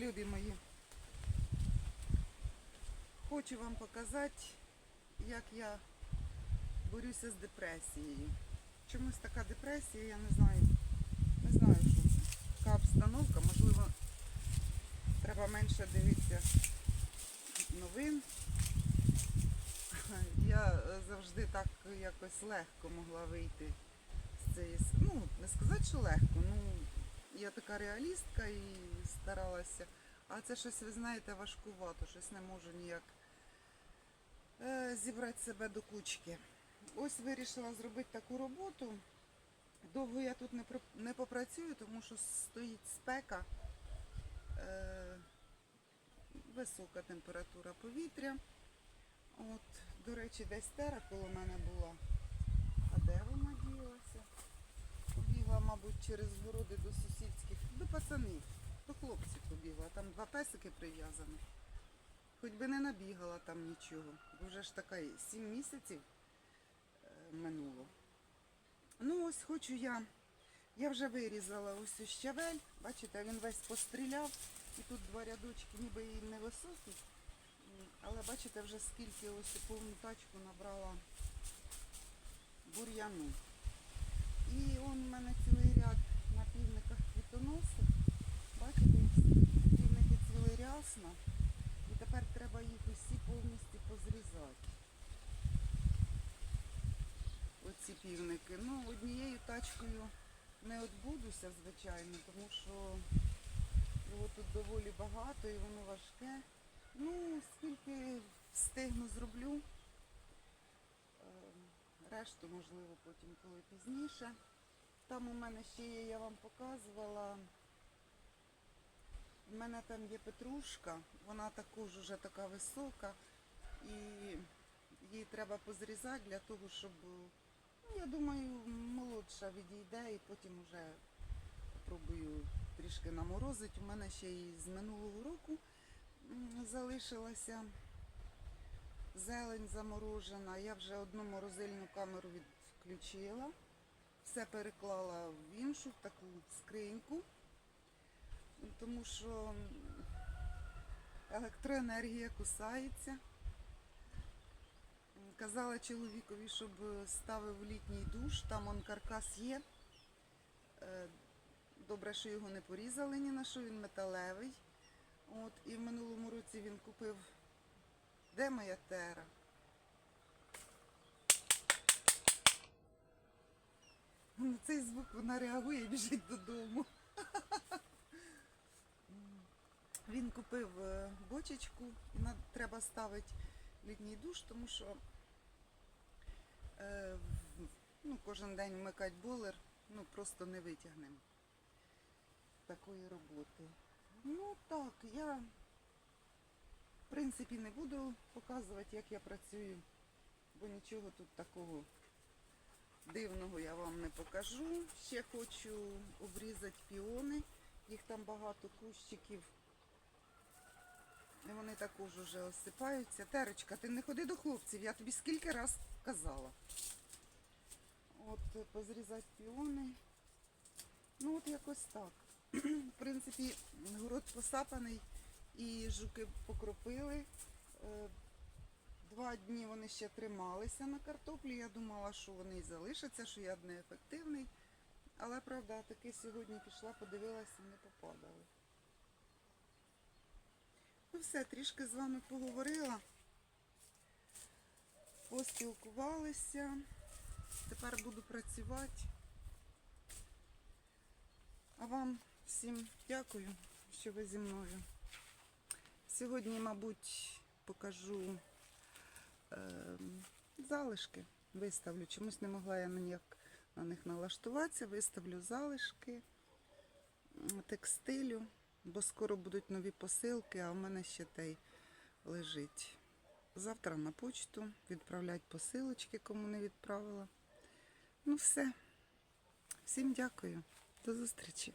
Люди мої. Хочу вам показати, як я борюся з депресією. Чомусь така депресія, я не знаю. Не знаю, що це. Така обстановка, можливо, треба менше дивитися новин. Я завжди так якось легко могла вийти з цієї. Ну, не сказати, що легко, ну я така реалістка і старалася. А це щось, ви знаєте, важкувато, щось не можу ніяк е, зібрати себе до кучки. Ось вирішила зробити таку роботу. Довго я тут не, попрацюю, тому що стоїть спека, е, висока температура повітря. От, до речі, десь тера коло мене була. А де вона ділася? Побігла, мабуть, через городи до сусідських, до пацанів, до хлопців побігла. Там два песики прив'язані. Хоч би не набігала там нічого. Бо вже ж така сім місяців е, минуло. Ну ось хочу я. Я вже вирізала ось щавель. Бачите, він весь постріляв. І тут два рядочки ніби і невисокі. Але бачите, вже скільки ось повну тачку набрала бур'яну. І он у мене цілий ряд на півниках квітоносу. Бачите, півники цвіли рясно. І тепер треба їх усі повністю позрізати. Оці півники. Ну, однією тачкою не відбудуся, звичайно, тому що його тут доволі багато і воно важке. Ну, скільки встигну зроблю. Ем, Решту, можливо, потім коли пізніше. Там у мене ще є, я вам показувала. У мене там є петрушка, вона також уже така висока. І її треба позрізати для того, щоб, я думаю, молодша відійде і потім вже спробую трішки наморозити. У мене ще і з минулого року залишилася зелень заморожена. Я вже одну морозильну камеру відключила. Все переклала в іншу, в таку скриньку, тому що електроенергія кусається. Казала чоловікові, щоб ставив літній душ, там он каркас є. Е, Добре, що його не порізали ні на що, він металевий. От, і в минулому році він купив. Де моя тера? На цей звук вона реагує і біжить додому. Він купив е, бочечку, і треба ставити літній душ, тому що е, ну, кожен день вмикати бойлер, ну просто не витягнемо такої роботи. Ну так, я в принципі не буду показувати, як я працюю, бо нічого тут такого дивного я вам не покажу. Ще хочу обрізати піони, їх там багато кущиків. І вони також уже осипаються. Терочка, ти не ходи до хлопців, я тобі скільки раз казала. От е, позрізати піони. Ну от якось так. В принципі, город посапаний і жуки покропили. Е, Два дні вони ще трималися на картоплі. Я думала, що вони і залишаться, що я неефективний. Але правда, таки сьогодні пішла, подивилася, не попадали. Ну все, трішки з вами поговорила. Поспілкувалися. Тепер буду працювати. А вам всім дякую, що ви зі мною. Сьогодні, мабуть, покажу е, залишки. Виставлю. Чомусь не могла я ніяк на них налаштуватися. Виставлю залишки текстилю, бо скоро будуть нові посилки, а в мене ще той лежить. Завтра на почту відправлять посилочки, кому не відправила. Ну все. Всім дякую. До зустрічі.